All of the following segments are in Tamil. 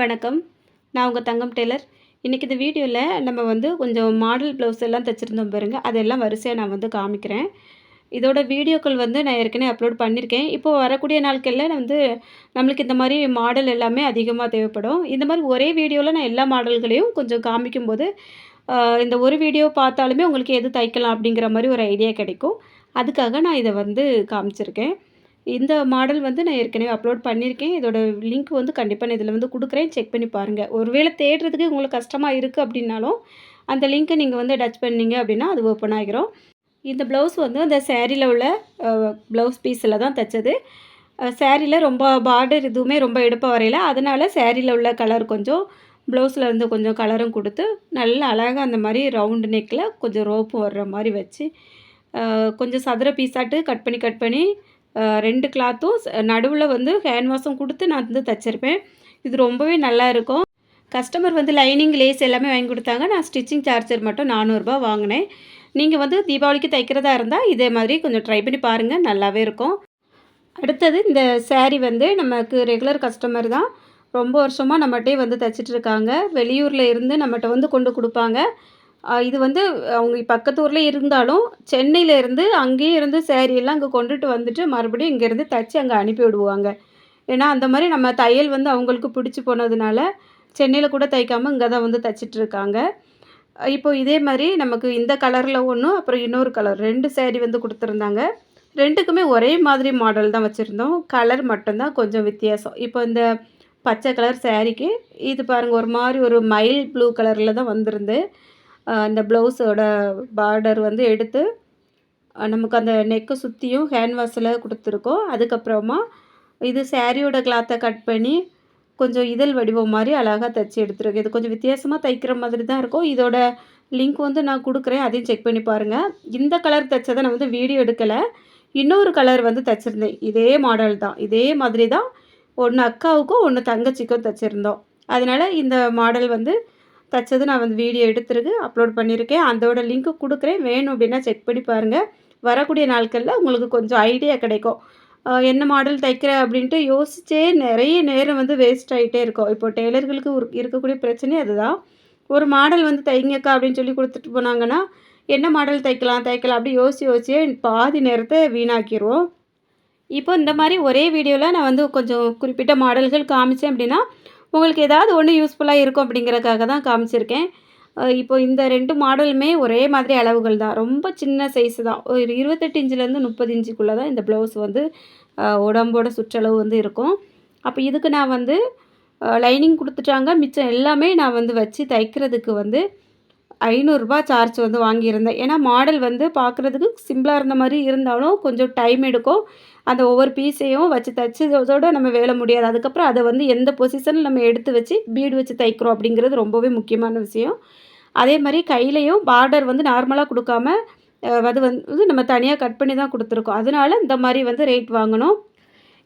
வணக்கம். நான் உங்கள் தங்கம் டெய்லர். இன்றைக்கி இந்த வீடியோவில் நம்ம வந்து கொஞ்சம் மாடல் ப்ளவுஸ் எல்லாம் தைச்சிருந்தோம் பாருங்கள் அதெல்லாம் வரிசையாக நான் வந்து காமிக்கிறேன். இதோட வீடியோக்கள் வந்து நான் ஏற்கனவே அப்லோட் பண்ணியிருக்கேன். இப்போது வரக்கூடிய நாட்களில் வந்து நம்மளுக்கு இந்த மாதிரி மாடல் எல்லாமே அதிகமாக தேவைப்படும். இந்த மாதிரி ஒரே வீடியோவில் நான் எல்லா மாடல்களையும் கொஞ்சம் காமிக்கும்போது, இந்த ஒரு வீடியோ பார்த்தாலுமே உங்களுக்கு எது தைக்கலாம் அப்படிங்கிற மாதிரி ஒரு ஐடியா கிடைக்கும். அதுக்காக நான் இதை வந்து காமிச்சிருக்கேன். இந்த மாடல் வந்து நான் ஏற்கனவே அப்லோட் பண்ணியிருக்கேன். இதோட லிங்க் வந்து கண்டிப்பாக நான் இதில் வந்து கொடுக்குறேன் செக் பண்ணி பாருங்கள் ஒருவேளை தேடுறதுக்கு உங்களுக்கு கஷ்டமாக இருக்குது அப்படின்னாலும், அந்த லிங்க்கை நீங்கள் வந்து டச் பண்ணீங்க அப்படின்னா, அது ஓப்பன் ஆகிரும். இந்த ப்ளவுஸ் வந்து அந்த சேரீயில் உள்ள ப்ளவுஸ் பீஸில் தான் தச்சது. சேரீயில் ரொம்ப பார்டர் எதுவுமே ரொம்ப எடுப்ப வரையல. அதனால் சேரீயில் உள்ள கலர் கொஞ்சம், ப்ளவுஸில் இருந்து கொஞ்சம் கலரும் கொடுத்து நல்லா அழகாக அந்த மாதிரி ரவுண்டு நெக்கில் கொஞ்சம் ரோப்பு வர்ற மாதிரி வச்சு, கொஞ்சம் சதுர பீஸாட்டு கட் பண்ணி, கட் பண்ணி ரெண்டு கிளாத்தும் நடுவில் வந்து கேன்வாஸும் கொடுத்து நான் வந்து தைச்சிருப்பேன் இது ரொம்பவே நல்லா இருக்கும். கஸ்டமர் வந்து லைனிங், லேஸ் எல்லாமே வாங்கி கொடுத்தாங்க நான் ஸ்டிச்சிங் சார்ஜர் மட்டும் நானூறுரூபா வாங்கினேன் நீங்கள் வந்து தீபாவளிக்கு தைக்கிறதா இருந்தால் இதே மாதிரி கொஞ்சம் ட்ரை பண்ணி பாருங்கள் நல்லாவே இருக்கும். அடுத்தது இந்த சேரீ வந்து நமக்கு ரெகுலர் கஸ்டமர் தான். ரொம்ப வருஷமாக நம்மகிட்டே வந்து தைச்சிட்ருக்காங்க வெளியூரில் இருந்து நம்மகிட்ட வந்து கொண்டு கொடுப்பாங்க இது வந்து அவங்க பக்கத்து ஊரில் இருந்தாலும், சென்னையில் இருந்து அங்கேயே இருந்து சாரி எல்லாம் கொண்டுட்டு வந்துட்டு, மறுபடியும் இங்கேருந்து தச்சு அங்கே அனுப்பி விடுவாங்க. ஏன்னா, அந்த மாதிரி நம்ம தையல் வந்து அவங்களுக்கு பிடிச்சி போனதுனால, சென்னையில் கூட தைக்காமல் இங்கே தான் வந்து தச்சுட்டு இருக்காங்க. இப்போ இதே மாதிரி நமக்கு இந்த கலரில் ஒன்றும் அப்புறம் இன்னொரு கலர் ரெண்டு சேரீ வந்து கொடுத்துருந்தாங்க ரெண்டுக்குமே ஒரே மாதிரி மாடல் தான் வச்சுருந்தோம் கலர் மட்டும்தான் கொஞ்சம் வித்தியாசம். இப்போ இந்த பச்சை கலர் சேரீக்கு இது பாருங்கள் ஒரு மாதிரி ஒரு மயில் ப்ளூ கலரில் தான் வந்திருந்து. அந்த இந்த ப்ளவுஸோட பார்டர் வந்து எடுத்து, நமக்கு அந்த நெக்கை சுற்றியும் ஹேண்ட்வாஷில் கொடுத்துருக்கோம் அதுக்கப்புறமா இது சாரியோட கிளாத்தை கட் பண்ணி, கொஞ்சம் இதழ் வடிவம் மாதிரி அழகாக தைச்சி எடுத்துருக்கு. இது கொஞ்சம் வித்தியாசமாக தைக்கிற மாதிரி தான் இருக்கும். இதோட லிங்க் வந்து நான் கொடுக்குறேன் அதையும் செக் பண்ணி பாருங்கள் இந்த கலர் தைச்சதை நான் வந்து வீடியோ எடுக்கலை இன்னொரு கலர் வந்து தைச்சிருந்தேன் இதே மாடல் தான். இதே மாதிரி தான். ஒன்று அக்காவுக்கும், ஒன்று தங்கச்சிக்கும் தைச்சிருந்தோம் அதனால் இந்த மாடல் வந்து தச்சது நான் வந்து வீடியோ எடுத்துருக்கு அப்லோட் பண்ணியிருக்கேன். அதோட லிங்க் கொடுக்குறேன் வேணும் அப்படின்னா செக் பண்ணி பாருங்கள் வரக்கூடிய நாட்களில் உங்களுக்கு கொஞ்சம் ஐடியா கிடைக்கும். என்ன மாடல் தைக்கிற அப்படின்ட்டு யோசிச்சே நிறைய நேரம் வந்து வேஸ்ட் ஆகிட்டே இருக்கும். இப்போ டெய்லர்களுக்கு இருக்கக்கூடிய பிரச்சனையே அதுதான். ஒரு மாடல் வந்து தைங்கக்கா அப்படின்னு சொல்லி கொடுத்துட்டு போனாங்கன்னா, என்ன மாடல் தைக்கலாம், தைக்கலாம் அப்படி யோசிச்சு யோசிச்சே பாதி நேரத்தை வீணாக்கிருவோம். இப்போ இந்த மாதிரி ஒரே வீடியோவில் நான் வந்து கொஞ்சம் குறிப்பிட்ட மாடல்கள் காமிச்சேன் அப்படின்னா, உங்களுக்கு ஏதாவது ஒன்று யூஸ்ஃபுல்லாக இருக்கும் அப்படிங்கிறதுக்காக தான் காமிச்சிருக்கேன். இப்போ இந்த ரெண்டு மாடலுமே ஒரே மாதிரி அளவுகள் தான். ரொம்ப சின்ன சைஸ் தான். ஒரு இருபத்தெட்டு இன்ச்சிலேருந்து முப்பது இன்ச்சுக்குள்ளே தான் இந்த ப்ளவுஸ் வந்து உடம்போட சுற்றளவு வந்து இருக்கும். அப்போ இதுக்கு நான் வந்து லைனிங் கொடுத்துட்டாங்க மிச்சம் எல்லாமே நான் வந்து வச்சு தைக்கிறதுக்கு வந்து ஐநூறுரூபா சார்ஜ் வந்து வாங்கியிருந்தேன். ஏன்னா, மாடல் வந்து பார்க்குறதுக்கு சிம்பிளாக இருந்த மாதிரி இருந்தாலும், கொஞ்சம் டைம் எடுக்கும். அந்த ஒவ்வொரு பீஸையும் வச்சு தச்சதோட நம்ம வேலை முடியாது. அதுக்கப்புறம் அதை வந்து எந்த பொசிஷனில் நம்ம எடுத்து வச்சு பீடு வச்சு தைக்கிறோம் அப்படிங்கிறது ரொம்பவே முக்கியமான விஷயம். அதே மாதிரி கையிலையும் பார்டர் வந்து நார்மலாக கொடுக்காம அது வந்து நம்ம தனியாக கட் பண்ணி தான் கொடுத்துருக்கோம் அதனால இந்த மாதிரி வந்து ரேட் வாங்கணும்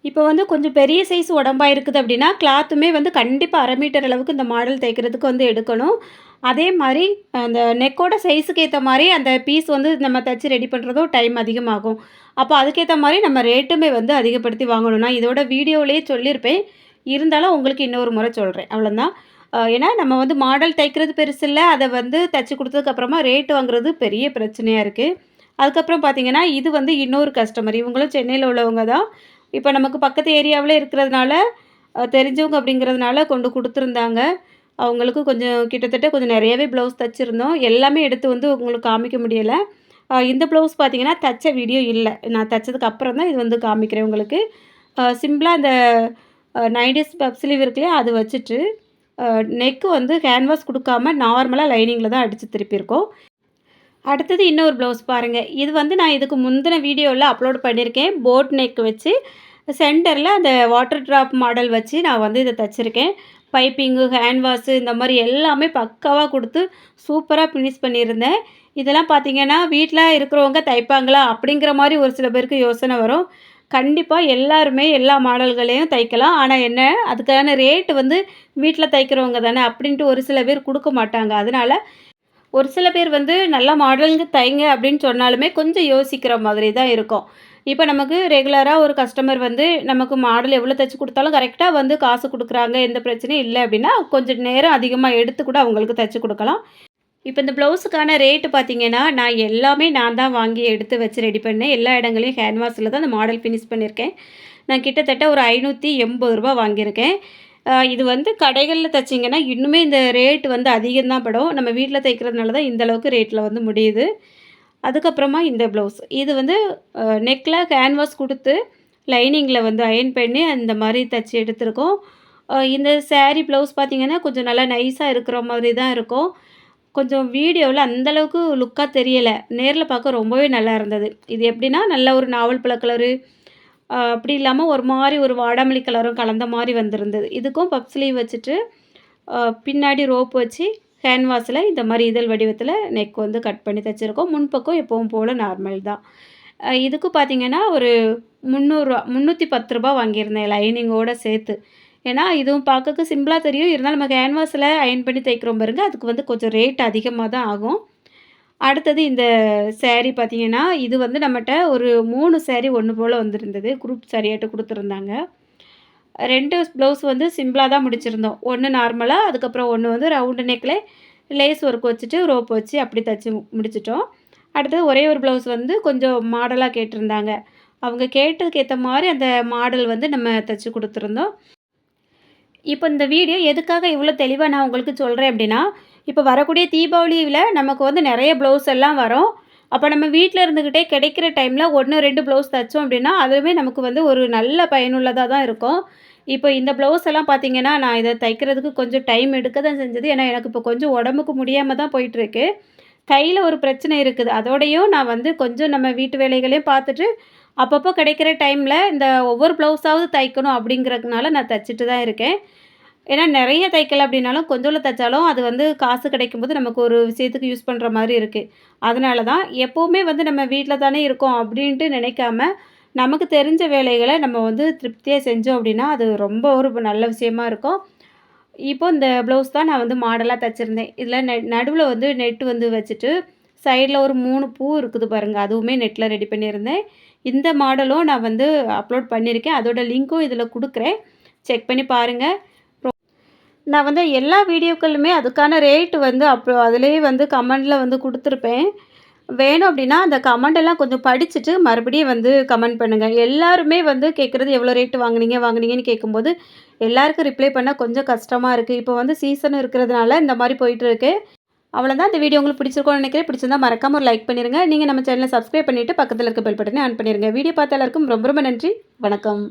இப்போ வந்து கொஞ்சம் பெரிய சைஸ் உடம்பாக இருக்குது அப்படின்னா, கிளாத்துமே வந்து கண்டிப்பாக அரை மீட்டர் அளவுக்கு இந்த மாடல் தைக்கிறதுக்கு வந்து எடுக்கணும். அதே மாதிரி அந்த நெக்கோட சைஸுக்கு ஏற்ற மாதிரி அந்த பீஸ் வந்து நம்ம தைச்சி ரெடி பண்ணுறதும் டைம் அதிகமாகும். அப்போ அதுக்கேற்ற மாதிரி நம்ம ரேட்டுமே வந்து அதிகப்படுத்தி வாங்கணும். நான் இதோட வீடியோவிலேயே சொல்லியிருப்பேன். இருந்தாலும் உங்களுக்கு இன்னொரு முறை சொல்கிறேன் அவ்வளோதான். ஏன்னா, நம்ம வந்து மாடல் தைக்கிறது பெருசு இல்லை அதை வந்து தைச்சி கொடுத்ததுக்கப்புறமா ரேட் வாங்குறது பெரிய பிரச்சனையாக இருக்குது அதுக்கப்புறம் பார்த்தீங்கன்னா, இது வந்து இன்னொரு கஸ்டமர். இவங்களும் சென்னையில் உள்ளவங்க தான். இப்போ நமக்கு பக்கத்து ஏரியாவில் இருக்கிறதுனால, தெரிஞ்சவங்க அப்படிங்கிறதுனால கொண்டு கொடுத்துருந்தாங்க அவங்களுக்கு கொஞ்சம் கிட்டத்தட்ட கொஞ்சம் நிறையவே ப்ளவுஸ் தைச்சிருந்தோம் எல்லாமே எடுத்து வந்து உங்களுக்கு காமிக்க முடியலை இந்த ப்ளவுஸ் பார்த்தீங்கன்னா, தச்ச வீடியோ இல்லை நான் தைச்சதுக்கு அப்புறம் தான் இது வந்து காமிக்கிறேன் உங்களுக்கு. சிம்பிளாக இந்த அந்த அ 90ஸ் ஸ்லீவ் இருக்கு அது வச்சுட்டு, நெக்கு வந்து கேன்வாஸ் கொடுக்காம நார்மலாக லைனிங்கில் தான் அடித்து திருப்பியிருக்கோம். அடுத்தது இன்னொரு ப்ளவுஸ் பாருங்கள் இது வந்து நான் இதுக்கு முந்தின வீடியோவில் அப்லோட் பண்ணியிருக்கேன். போட் நெக் வச்சு சென்டரில் அந்த வாட்டர் ட்ராப் மாடல் வச்சு நான் வந்து இதை தைச்சிருக்கேன் பைப்பிங்கு, கேன்வாஸு இந்த மாதிரி எல்லாமே பக்காவாக கொடுத்து சூப்பராக ஃபினிஷ் பண்ணியிருந்தேன். இதெல்லாம் பார்த்தீங்கன்னா, வீட்டில் இருக்கிறவங்க தைப்பாங்களா? அப்படிங்கிற மாதிரி ஒரு சில பேருக்கு யோசனை வரும். கண்டிப்பாக எல்லாருமே எல்லா மாடல்களையும் தைக்கலாம். ஆனால் என்ன, அதுக்கான ரேட்டு வந்து வீட்டில் தைக்கிறவங்க தானே அப்படின்ட்டு ஒரு சில பேர் கொடுக்க மாட்டாங்க. அதனால் ஒரு சில பேர் வந்து நல்ல மாடலுங்க தைங்க அப்படின்னு சொன்னாலுமே கொஞ்சம் யோசிக்கிற மாதிரி தான் இருக்கும். இப்போ நமக்கு ரெகுலராக ஒரு கஸ்டமர் வந்து நமக்கு மாடல் எவ்வளோ தைச்சி கொடுத்தாலும் கரெக்டாக வந்து காசு கொடுக்குறாங்க எந்த பிரச்சனையும் இல்லை அப்படின்னா கொஞ்சம் நேரம் அதிகமாக எடுத்து கூட அவங்களுக்கு தைச்சி கொடுக்கலாம். இப்போ இந்த ப்ளவுஸுக்கான ரேட்டு பார்த்தீங்கன்னா நான் எல்லாமே நான் தான் வாங்கி எடுத்து வச்சு ரெடி பண்ணேன். எல்லா இடங்களையும் ஹேண்ட்வாஸில் தான் அந்த மாடல் ஃபினிஷ் பண்ணியிருக்கேன். நான் கிட்டத்தட்ட ஒரு ஐநூற்றி எண்பது ரூபா வாங்கியிருக்கேன். இது வந்து கடைகளில் தைச்சிங்கன்னா இன்னுமே இந்த ரேட் வந்து அதிகம்தான் படும். நம்ம வீட்டில் தைக்கிறதுனால தான் இந்த அளவுக்கு ரேட்டில் வந்து முடியுது. அதுக்கப்புறமா இந்த ப்ளவுஸ் இது வந்து நெக்கில் கேன்வாஸ் கொடுத்து லைனிங்கில் வந்து அயன் பண்ணி அந்த மாதிரி தைச்சி எடுத்திருக்கோம். இந்த சேரீ ப்ளவுஸ் பார்த்திங்கன்னா கொஞ்சம் நல்லா நைஸாக இருக்கிற மாதிரி தான் இருக்கும். கொஞ்சம் வீடியோவில் அந்தளவுக்கு லுக்காக தெரியலை. நேரில் பார்க்க ரொம்பவே நல்லா இருந்தது. இது எப்படின்னா நல்ல ஒரு நாவல் பழ கலரு அப்படி இல்லாமல் ஒரு மாதிரி ஒரு வாடாமல்லி கலரும் கலந்த மாதிரி வந்திருந்தது. இதுக்கும் பப் ஸ்லீவ் வச்சுட்டு பின்னாடி ரோப் வச்சு கேன்வாஸில் இந்த மாதிரி இதழ் வடிவத்தில் நெக் வந்து கட் பண்ணி தைச்சிருக்கோம். முன்பக்கம் எப்பவும் போல் நார்மல் தான். இதுக்கு பார்த்திங்கன்னா ஒரு முந்நூறுரூவா முந்நூற்றி பத்து ரூபா வாங்கியிருந்தேன் லைனிங்கோடு சேர்த்து. ஏன்னா இதுவும் பார்க்கக்கு சிம்பிளாக தெரியும். இருந்தாலும் நம்ம கேன்வாஸில் அயன் பண்ணி தைக்கிறோம் பாருங்க அதுக்கு வந்து கொஞ்சம் ரேட் அதிகமாக தான் ஆகும். அடுத்தது இந்த சேரீ பார்த்திங்கன்னா இது வந்து நம்மகிட்ட ஒரு மூணு சேரீ ஒன்று போல் வந்திருந்தது. குரூப் சாரியாட்டு கொடுத்துருந்தாங்க. ரெண்டு ப்ளவுஸ் வந்து சிம்பிளாக தான் முடிச்சிருந்தோம். ஒன்று நார்மலாக அதுக்கப்புறம் ஒன்று வந்து ரவுண்டு நெக்கில் லேஸ் ஒர்க் வச்சுட்டு ரோப் வச்சு அப்படி தைச்சி முடிச்சிட்டோம். அடுத்தது ஒரே ஒரு ப்ளவுஸ் வந்து கொஞ்சம் மாடலாக கேட்டிருந்தாங்க. அவங்க கேட்டதுக்கு ஏற்ற மாதிரி அந்த மாடல் வந்து நம்ம தைச்சி கொடுத்துருந்தோம். இப்போ இந்த வீடியோ எதுக்காக இவ்வளோ தெளிவாக நான் உங்களுக்கு சொல்கிறேன் அப்படின்னா இப்போ வரக்கூடிய தீபாவளியில் நமக்கு வந்து நிறைய ப்ளவுஸ் எல்லாம் வரும். அப்போ நம்ம வீட்டில் இருந்துக்கிட்டே கிடைக்கிற டைமில் ஒன்று ரெண்டு ப்ளவுஸ் தைச்சோம் அப்படின்னா அதுவுமே நமக்கு வந்து ஒரு நல்ல பயனுள்ளதாக தான் இருக்கும். இப்போ இந்த ப்ளவுஸ் எல்லாம் பார்த்தீங்கன்னா நான் இதை தைக்கிறதுக்கு கொஞ்சம் டைம் எடுக்க தான் செஞ்சது. ஏன்னா எனக்கு இப்போ கொஞ்சம் உடம்புக்கு முடியாமல் தான் போயிட்டுருக்கு. கையில் ஒரு பிரச்சனை இருக்குது. அதோடையும் நான் வந்து கொஞ்சம் நம்ம வீட்டு வேலைகளையும் பார்த்துட்டு அப்பப்போ கிடைக்கிற டைமில் இந்த ஒவ்வொரு ப்ளவுஸாவது தைக்கணும் அப்படிங்கிறதுனால நான் தைச்சிட்டு தான் இருக்கேன். ஏன்னா நிறைய தைக்கல அப்படின்னாலும் கொஞ்சோண்டு தைச்சாலும் அது வந்து காசு கிடைக்கும்போது நமக்கு ஒரு விஷயத்துக்கு யூஸ் பண்ணுற மாதிரி இருக்குது அதனால தான் எப்போவுமே வந்து நம்ம வீட்டில் தானே இருக்கோம் அப்படின்ட்டு நினைக்காம நமக்கு தெரிஞ்ச வேலைகளை நம்ம வந்து திருப்தியாக செஞ்சோம் அப்படின்னா அது ரொம்ப ஒரு நல்ல விஷயமா இருக்கும். இப்போ இந்த ப்ளவுஸ் தான் நான் வந்து மாடலாக தைச்சிருந்தேன். இதில் நெ நடுவில் வந்து நெட்டு வந்து வச்சுட்டு சைடில் ஒரு மூணு பூ இருக்குது பாருங்கள் அதுவுமே நெட்டில் ரெடி பண்ணியிருந்தேன். இந்த மாடலும் நான் வந்து அப்லோட் பண்ணியிருக்கேன். அதோட லிங்க்கும் இதில் கொடுக்குறேன். செக் பண்ணி பாருங்கள் நான் வந்து எல்லா வீடியோக்களுமே அதுக்கான ரேட்டு வந்து அப்போ அதுலேயே வந்து கமெண்டில் வந்து கொடுத்துருப்பேன். வேணும் அப்படின்னா அந்த கமெண்ட் எல்லாம் கொஞ்சம் படிச்சுட்டு மறுபடியும் வந்து கமெண்ட் பண்ணுங்கள் எல்லாருமே வந்து கேட்குறது எவ்வளோ ரேட்டு வாங்கினீங்க வாங்கினீங்கன்னு கேட்கும்போது எல்லாருக்கும் ரிப்ளை பண்ணால் கொஞ்சம் கஷ்டமாக இருக்குது இப்போ வந்து சீசன் இருக்கிறதுனால இந்த மாதிரி போயிட்டுருக்கு அவ்வளோதான் இந்த வீடியோ உங்களுக்கு பிடிச்சிருக்கோம்னு நினைக்கிறேன். பிடிச்சிருந்தா மறக்காம ஒரு லைக் பண்ணிடுங்க நீங்கள் நம்ம சேனலை சப்ஸ்கிரைப் பண்ணிவிட்டு பக்கத்தில் இருக்க பெல் பட்டனே ஆன் பண்ணிடுங்க வீடியோ பார்த்த எல்லாருக்கும் ரொம்ப ரொம்ப நன்றி. வணக்கம்.